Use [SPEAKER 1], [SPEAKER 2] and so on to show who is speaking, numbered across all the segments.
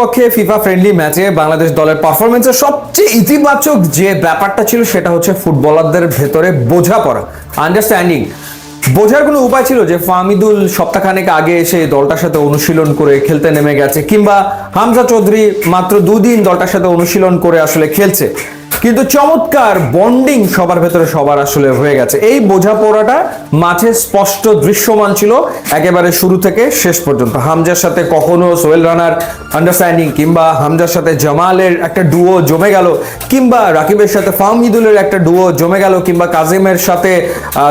[SPEAKER 1] বিপক্ষে FIFA friendly ম্যাচে বাংলাদেশ দলের পারফরমেন্সের সবচেয়ে ইতিবাচক যে ব্যাপারটা ছিল সেটা হচ্ছে ফুটবলারদের ভেতরে বোঝাপড়া। আন্ডারস্ট্যান্ডিং বোঝার কোনো উপায় ছিল যে ফাহমিদুল সপ্তাহখানেক আগে এসে দলটার সাথে অনুশীলন করে খেলতে নেমে গেছে, কিংবা হামজা চৌধুরী মাত্র দুদিন দলটার সাথে অনুশীলন করে আসলে খেলছে। কিন্তু চমৎকার বন্ডিং সবার ভেতরে, সবার আসলে হয়ে গেছে। এই বোঝাপড়াটা মাঠে স্পষ্ট দৃশ্যমান ছিল একেবারে শুরু থেকে শেষ পর্যন্ত। হামজার সাথে কখনো সোহেল রানার আন্ডারস্ট্যান্ডিং কিংবা হামজার সাথে জামালের একটা ডুও জমে গেল, কিংবা রাকিবের সাথে ফাহমিদুলের একটা ডুও জমে গেল, কিংবা কাজিমের সাথে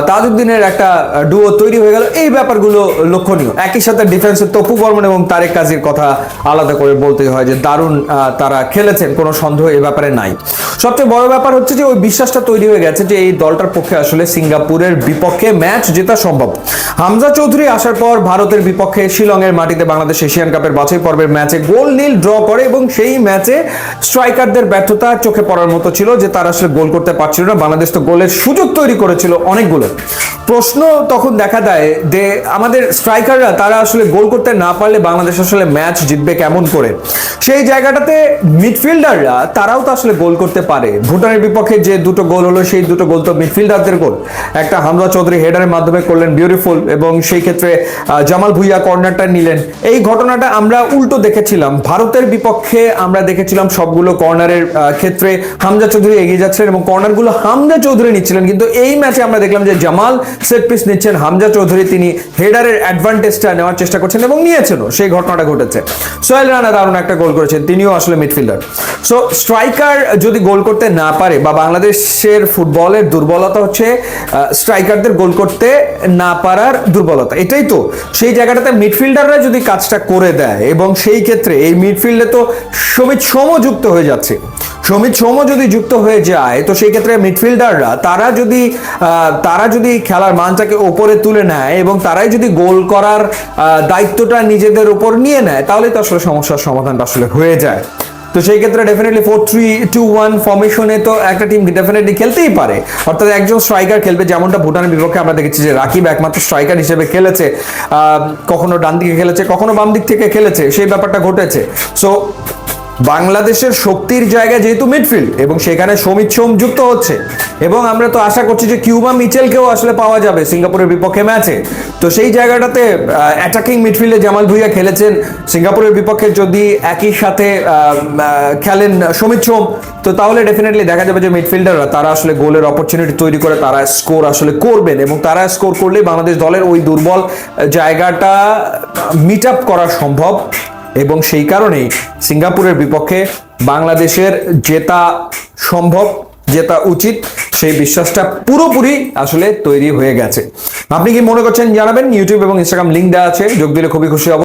[SPEAKER 1] তাজউদ্দিনের একটা ডুও তৈরি হয়ে গেল, এই ব্যাপারগুলো লক্ষণীয়। একই সাথে ডিফেন্সের তপু বর্মন এবং তারেক কাজীর কথা আলাদা করে বলতে হয় যে দারুণ তারা খেলেছেন, কোনো সন্দেহ এ ব্যাপারে নাই। সবচেয়ে বড় ব্যাপার হচ্ছে যে ওই বিশ্বাসটা তৈরি হয়ে গেছে যে এই দলটার পক্ষে আসলে সিঙ্গাপুরের বিপক্ষে ম্যাচ জেতা সম্ভব। হামজা চৌধুরী আসার পর ভারতের বিপক্ষে শিলংয়ের মাটিতে বাংলাদেশ এশিয়ান কাপের বাছাই পর্বের ম্যাচে গোল নীল ড্র করে এবং সেই ম্যাচে স্ট্রাইকারদের ব্যর্থতা চোখে পড়ার মতো ছিল যে তারা আসলে গোল করতে পারছিল না। বাংলাদেশ তো গোলের সুযোগ তৈরি করেছিল অনেকগুলো। প্রশ্ন তখন দেখা দেয় যে আমাদের স্ট্রাইকাররা তারা আসলে গোল করতে না পারলে বাংলাদেশ আসলে ম্যাচ জিতবে কেমন করে? সেই জায়গাটাতে মিডফিল্ডাররা তারাও তো আসলে গোল করতে পারে। ভুটানের বিপক্ষে যে দুটো গোল হলো, সেই দুটো গোল তো মিডফিল্ডারদের গোল। একটা হামজা চৌধুরী হেডারের মাধ্যমে করলেন বিউটিফুল এবং সেই ক্ষেত্রে জামাল ভুইয়া কর্নারটা নিলেন। এই ঘটনাটা আমরা উল্টো দেখেছিলাম। ভারতের বিপক্ষে আমরা দেখেছিলাম সবগুলো কর্নারের ক্ষেত্রে হামজা চৌধুরী এগিয়ে যাচ্ছিলেন এবং কর্নারগুলো হামজা চৌধুরী নিচ্ছিলেন। কিন্তু এই ম্যাচে আমরা দেখলাম যে জামাল সেট পিস নিচ্ছেন হামজা চৌধুরী। তিনি হেডারের অ্যাডভান্টেজটা নেওয়ার চেষ্টা করছেন এবং নিয়েছেনও। সেই ঘটনাটা ঘটেছে। সোহেল রানা দারুণ একটা গোল করেছেন। তিনিও আসলে মিডফিল্ডার সো স্ট্রাইকার যদি গোল করতে না পারে বা বাংলাদেশের ফুটবলের দুর্বলতা হচ্ছে স্ট্রাইকারদের গোল করতে না পারার দুর্বলতা, এটাই তো। সেই জায়গাটাতে মিডফিল্ডাররা যদি কাজটা করে দেয়, এবং সেই ক্ষেত্রে এই মিডফিল্ডে তো সমিত সোমও যুক্ত হয়ে যাচ্ছে। সমিত সোম যদি যুক্ত হয়ে যায়, তো সেই ক্ষেত্রে মিডফিল্ডাররা তারা যদি তারা যদি খেলার মানটাকে ওপরে তুলে নেয়, এবং তারাই যদি গোল করার দায়িত্বটা নিজেদের উপর নিয়ে নেয় তাহলে তো আসলে সমস্যার সমাধানটা আসলে হয়ে যায়। তো সেই ক্ষেত্রে definitely four three two one ফর্মেশনে তো একটা টিম ডেফিনেটলি খেলতেই পারে। অর্থাৎ একজন স্ট্রাইকার খেলবে, যেমনটা ভুটানের বিপক্ষে আমরা দেখেছি যে রাকিব একমাত্র স্ট্রাইকার হিসেবে খেলেছে কখনো ডান দিকে খেলেছে, কখনো বাম দিক থেকে খেলেছে, সেই ব্যাপারটা ঘটেছে। সো বাংলাদেশের শক্তির জায়গা যেহেতু মিডফিল্ড এবং সেখানে সমিত সোম যুক্ত হচ্ছে। এবং আমরা তো আশা করছি যে কিউবা মিচেলকেও আসলে পাওয়া যাবে সিঙ্গাপুরের বিপক্ষে ম্যাচে। তো সেই জায়গাটাতে অ্যাটাকিং মিডফিল্ডে জামাল ভুইয়া খেলেছেন। সিঙ্গাপুরের বিপক্ষে যদি একই সাথে খেলেন সমিত সোম, তো তাহলে ডেফিনেটলি দেখা যাবে যে মিডফিল্ডাররা তারা আসলে গোলের অপরচুনিটি তৈরি করে তারা স্কোর আসলে করবেন। এবং তারা স্কোর করলে বাংলাদেশ দলের ওই দুর্বল জায়গাটা মিট আপ করা সম্ভব। এবং সেই কারণেই সিঙ্গাপুরের বিপক্ষে বাংলাদেশের জেতা সম্ভব, জেতা উচিত, সেই বিশ্বাসটা পুরোপুরি আসলে তৈরি হয়ে গেছে। আপনি কি মনে করছেন জানাবেন? ইউটিউব এবং ইনস্টাগ্রাম লিঙ্ক দেওয়া আছে। যোগ দিলে খুবই খুশি হব।